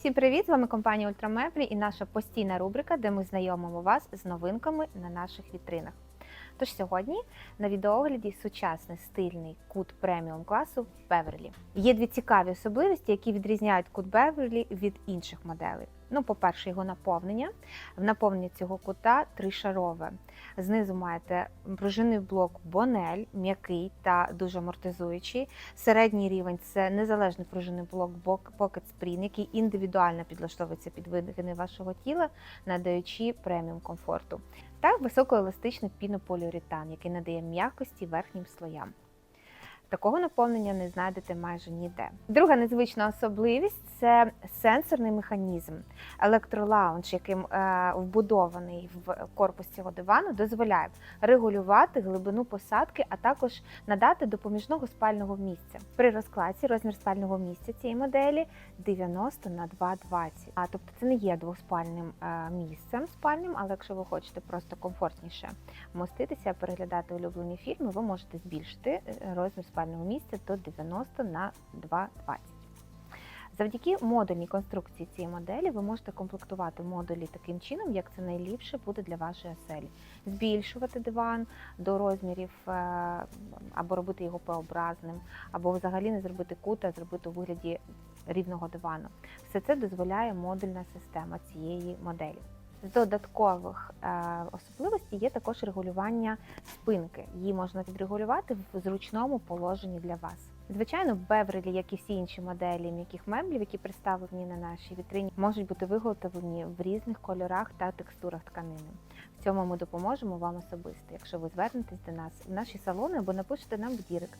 Всім привіт! З вами компанія Ультрамеблі і наша постійна рубрика, де ми знайомимо вас з новинками на наших вітринах. Тож сьогодні на відеоогляді сучасний стильний кут преміум класу Беверлі. Є дві цікаві особливості, які відрізняють кут Беверлі від інших моделей. Ну, по-перше, його наповнення. В наповненні цього кута тришарове. Знизу маєте пружинний блок Бонель, м'який та дуже амортизуючий. Середній рівень це незалежний пружинний блок Pocket Spring, який індивідуально підлаштовується під вигини вашого тіла, надаючи преміум комфорту. Та високоеластичний пінополіуретан, який надає м'якості верхнім слоям. Такого наповнення не знайдете майже ніде. Друга незвична особливість це сенсорний механізм. Електролаунж, яким е, вбудований в корпус цього дивану, дозволяє регулювати глибину посадки, а також надати допоміжного спального місця. При розкладці розмір спального місця цієї моделі 90 на 2,20. А тобто це не є двоспальним е, місцем спальним, але якщо ви хочете просто комфортніше моститися, переглядати улюблені фільми, ви можете збільшити е, розмір спального місця до 90 на 2,20. Завдяки модульній конструкції цієї моделі ви можете комплектувати модулі таким чином, як це найліпше буде для вашої оселі. Збільшувати диван до розмірів е, або робити його П-образним, або взагалі не зробити кут, а зробити у вигляді рівного дивану. Все це дозволяє модульна система цієї моделі. З додаткових е, особливостей є також регулювання спинки. Її можна відрегулювати в зручному положенні для вас. Звичайно, Беврелі, як і всі інші моделі м'яких меблів, які представлені на нашій вітрині, можуть бути виготовлені в різних кольорах та текстурах тканини. В цьому ми допоможемо вам особисто, якщо ви звернетесь до нас в наші салони або напишете нам в Дірект.